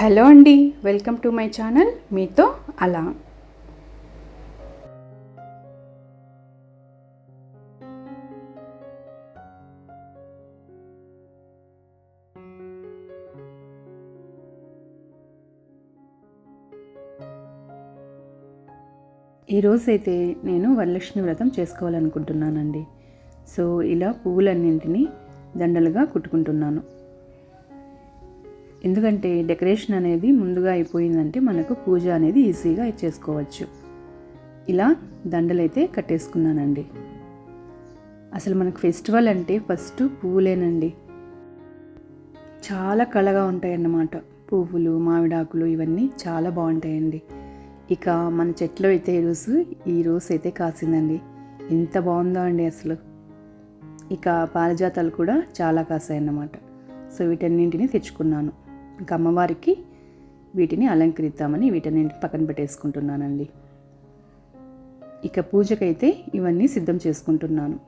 Hello అండి welcome to my channel మీతో అలా. ఈరోజైతే నేను వరలక్ష్మి వ్రతం చేసుకోవాలనుకుంటున్నానండి. సో ఇలా పువ్వులన్నింటినీ దండలుగా కుట్టుకుంటున్నాను. ఎందుకంటే డెకరేషన్ అనేది ముందుగా అయిపోయిందంటే మనకు పూజ అనేది ఈజీగా చేసుకోవచ్చు. ఇలా దండలైతే కట్టేసుకున్నానండి. అసలు మనకు ఫెస్టివల్ అంటే ఫస్ట్ పువ్వులేనండి. చాలా కళగా ఉంటాయన్నమాట. పువ్వులు మామిడాకులు ఇవన్నీ చాలా బాగుంటాయండి. ఇక మన చెట్లు అయితే ఈరోజు ఈ రోజు అయితే కాసిందండి. ఎంత బాగుందో అండి అసలు. ఇక పారిజాతాలు కూడా చాలా కాసాయన్నమాట. సో వీటన్నింటిని తెచ్చుకున్నాను. ఇంకా అమ్మవారికి వీటిని అలంకరిద్దామని వీటన్నింటిని పక్కన పెట్టేసుకుంటున్నానండి. ఇక పూజకైతే ఇవన్నీ సిద్ధం చేసుకుంటున్నాను.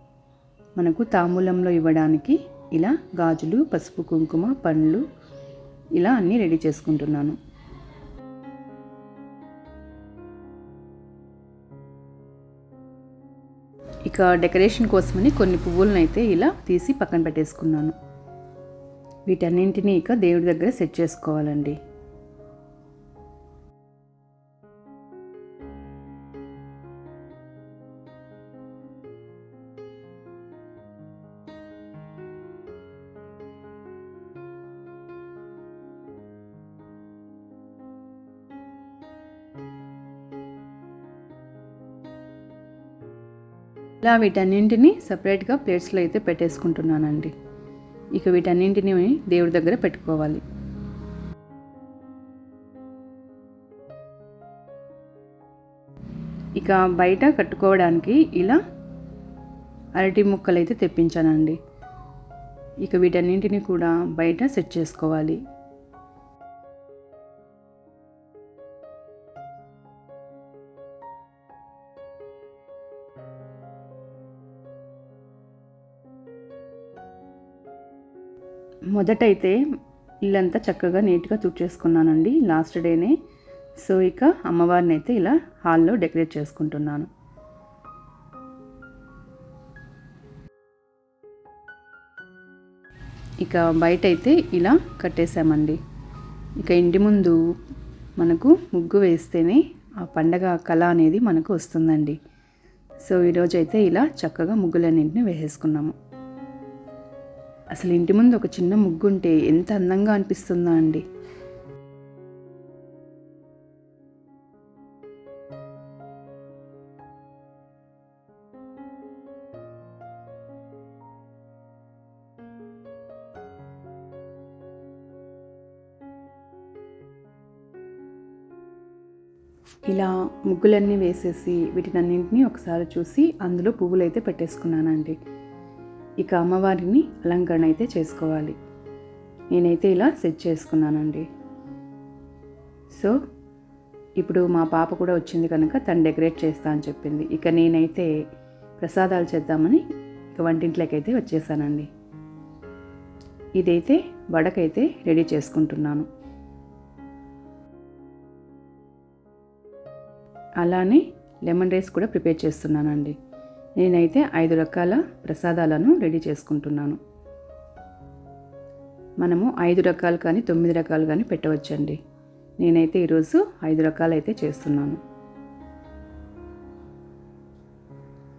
మనకు తాంబూలంలో ఇవ్వడానికి ఇలా గాజులు పసుపు కుంకుమ పండ్లు ఇలా అన్నీ రెడీ చేసుకుంటున్నాను. ఇక డెకరేషన్ కోసమని కొన్ని పువ్వులను అయితే ఇలా తీసి పక్కన పెట్టేసుకున్నాను. వీటన్నింటినీ ఇక దేవుడి దగ్గర సెట్ చేసుకోవాలండి. ఇలా వీటన్నింటినీ సపరేట్గా ప్లేట్స్లో అయితే పెట్టేసుకుంటున్నానండి. ఇక వీటన్నింటినీ దేవుడి దగ్గర పెట్టుకోవాలి. ఇక బయట కట్టుకోవడానికి ఇలా అరటి ముక్కలు అయితే తెప్పించానండి. ఇక వీటన్నింటినీ కూడా బయట సెట్ చేసుకోవాలి. మొదటైతే ఇల్లంతా చక్కగా నీట్గా తుడిచేసుకున్నానండి లాస్ట్ డేనే. సో ఇక అమ్మవారిని అయితే ఇలా హాల్లో డెకరేట్ చేసుకుంటున్నాను. ఇక బయట అయితే ఇలా కట్టేశామండి. ఇక ఇంటి ముందు మనకు ముగ్గు వేస్తేనే ఆ పండగ కళ అనేది మనకు వస్తుందండి. సో ఈరోజు అయితే ఇలా చక్కగా ముగ్గులన్నింటినీ వేసేసుకున్నాము. అసలు ఇంటి ముందు ఒక చిన్న ముగ్గు ఉంటే ఎంత అందంగా అనిపిస్తుందా అండి. ఇలా ముగ్గులన్నీ వేసేసి వీటినన్నింటినీ ఒకసారి చూసి అందులో పువ్వులు అయితే పెట్టేసుకున్నానండి. ఇక అమ్మవారిని అలంకరణ అయితే చేసుకోవాలి. నేనైతే ఇలా సెట్ చేసుకున్నానండి. సో ఇప్పుడు మా పాప కూడా వచ్చింది కనుక తను డెకరేట్ చేస్తా అని చెప్పింది. ఇక నేనైతే ప్రసాదాలు చేద్దామని ఇక వంటింట్లోకి అయితే వచ్చేసానండి. ఇదైతే వడకైతే రెడీ చేసుకుంటున్నాను. అలానే లెమన్ రైస్ కూడా ప్రిపేర్ చేస్తున్నానండి. నేనైతే ఐదు రకాల ప్రసాదాలను రెడీ చేసుకుంటున్నాను. మనము ఐదు రకాలు కానీ తొమ్మిది రకాలు కానీ పెట్టవచ్చండి. నేనైతే ఈరోజు ఐదు రకాలు అయితే చేస్తున్నాను.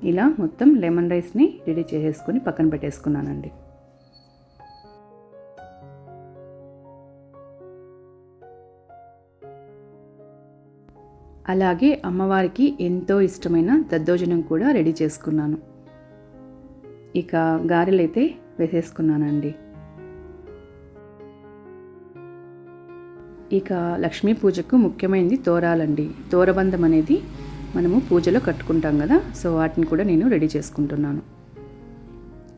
ఇలా మొత్తం లెమన్ రైస్ని రెడీ చేసేసుకొని పక్కన పెట్టేసుకున్నానండి. అలాగే అమ్మవారికి ఎంతో ఇష్టమైన దద్దోజనం కూడా రెడీ చేసుకున్నాను. ఇక గారెలైతే వేసేసుకున్నానండి. ఇక లక్ష్మీ పూజకు ముఖ్యమైనది తోరాలండి తోరబంధం అనేది మనము పూజలో కట్టుకుంటాం కదా సో వాటిని కూడా నేను రెడీ చేసుకుంటున్నాను.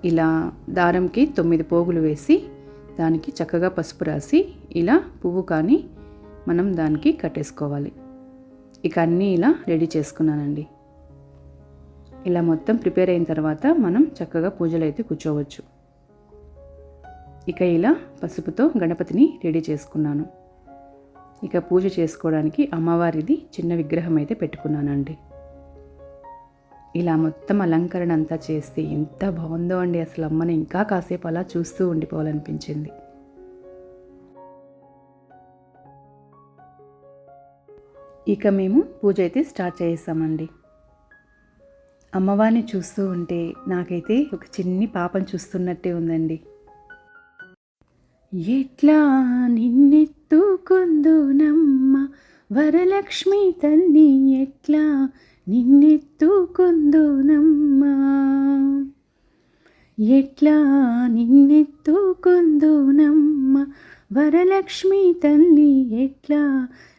ఇలా దారంకి తొమ్మిది పోగులు వేసి దానికి చక్కగా పసుపు రాసి ఇలా పువ్వు కానీ మనం దానికి కట్టేసుకోవాలి. ఇక అన్నీ ఇలా రెడీ చేసుకున్నానండి. ఇలా మొత్తం ప్రిపేర్ అయిన తర్వాత మనం చక్కగా పూజలు అయితే కూర్చోవచ్చు. ఇక ఇలా పసుపుతో గణపతిని రెడీ చేసుకున్నాను. ఇక పూజ చేసుకోవడానికి అమ్మవారిది చిన్న విగ్రహం అయితే పెట్టుకున్నానండి. ఇలా మొత్తం అలంకరణ అంతా చేస్తే ఎంత బాగుందో అండి. అసలు అమ్మని ఇంకా కాసేపు అలా చూస్తూ ఉండిపోవాలనిపించింది. ఇక మేము పూజ అయితే స్టార్ట్ చేసామండి అమ్మవారిని చూస్తూ ఉంటే నాకైతే ఒక చిన్ని పాపను చూస్తున్నట్టే ఉందండి. ఎట్లా నిన్నెత్తుకుందునమ్మ? వరలక్ష్మి తల్లి ఎట్లా నిన్నెత్తుకుందునమ్మ? ఎట్లా నిన్నెత్తుకుందునమ్మ? వరలక్ష్మి తల్లి ఎట్లా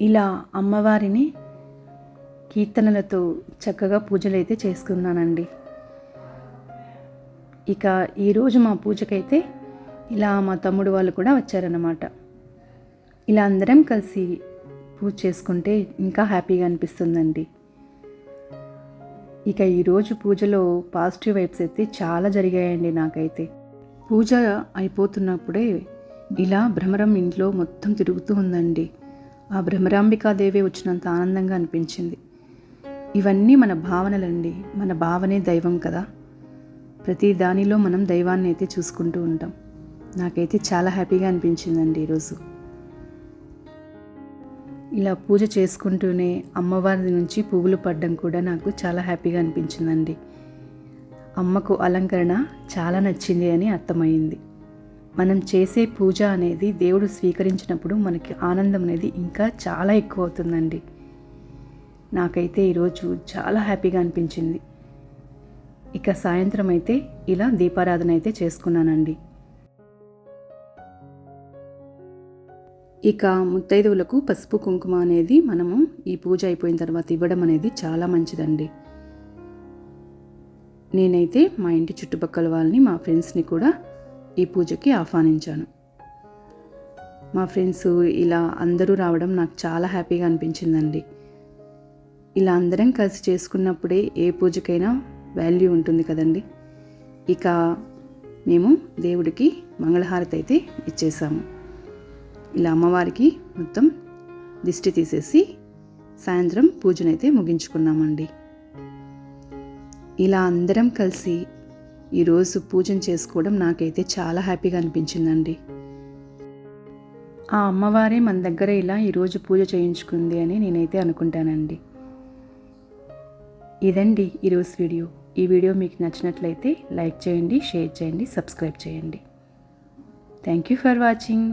ఇలా అమ్మవారిని కీర్తనలతో చక్కగా పూజలైతే చేసుకున్నానండి. ఇక ఈరోజు మా పూజకైతే ఇలా మా తమ్ముడు వాళ్ళు కూడా వచ్చారన్నమాట. ఇలా అందరం కలిసి పూజ చేసుకుంటే ఇంకా హ్యాపీగా అనిపిస్తుందండి. ఇక ఈరోజు పూజలో పాజిటివ్ వైబ్స్ అయితే చాలా జరిగాయండి నాకైతే. పూజ అయిపోతున్నప్పుడే ఇలా భ్రమరం ఇంట్లో మొత్తం తిరుగుతూ ఉందండి. ఆ భ్రమరాంబికాదేవి వచ్చినంత ఆనందంగా అనిపించింది. ఇవన్నీ మన భావనలండి. మన భావనే దైవం కదా. ప్రతి దానిలో మనం దైవాన్ని అయితే చూసుకుంటూ ఉంటాం. నాకైతే చాలా హ్యాపీగా అనిపించిందండి ఈరోజు. ఇలా పూజ చేసుకుంటూనే అమ్మవారి నుంచి పువ్వులు పడ్డం కూడా నాకు చాలా హ్యాపీగా అనిపించిందండి. అమ్మకు అలంకరణ చాలా నచ్చింది అని అర్థమైంది మనం చేసే పూజ అనేది దేవుడు స్వీకరించినప్పుడు మనకి ఆనందం అనేది ఇంకా చాలా ఎక్కువ అవుతుందండి నాకైతే ఈరోజు చాలా హ్యాపీగా అనిపించింది. ఇక సాయంత్రం అయితే ఇలా దీపారాధన అయితే చేసుకున్నానండి. ఇక ముత్తైదువులకు పసుపు కుంకుమ అనేది మనము ఈ పూజ అయిపోయిన తర్వాత ఇవ్వడం అనేది చాలా మంచిదండి. నేనైతే మా ఇంటి చుట్టుపక్కల వాళ్ళని మా ఫ్రెండ్స్ని కూడా ఈ పూజకి ఆహ్వానించాను. మా ఫ్రెండ్స్ ఇలా అందరూ రావడం నాకు చాలా హ్యాపీగా అనిపించిందండి. ఇలా అందరం కలిసి చేసుకున్నప్పుడే ఏ పూజకైనా వాల్యూ ఉంటుంది కదండి. ఇక మేము దేవుడికి మంగళహారతి అయితే ఇచ్చేసాము. ఇలా అమ్మవారికి మొత్తం దిష్టి తీసేసి సాయంత్రం పూజనైతే ముగించుకున్నామండి. ఇలా అందరం కలిసి ఈరోజు పూజన చేసుకోవడం నాకైతే చాలా హ్యాపీగా అనిపించిందండి. ఆ అమ్మవారే మన దగ్గర ఇలా ఈరోజు పూజ చేయించుకుంది అని నేనైతే అనుకుంటానండి. ఇదండి ఈరోజు వీడియో. ఈ వీడియో మీకు నచ్చినట్లయితే లైక్ చేయండి షేర్ చేయండి సబ్స్క్రైబ్ చేయండి. Thank you for watching.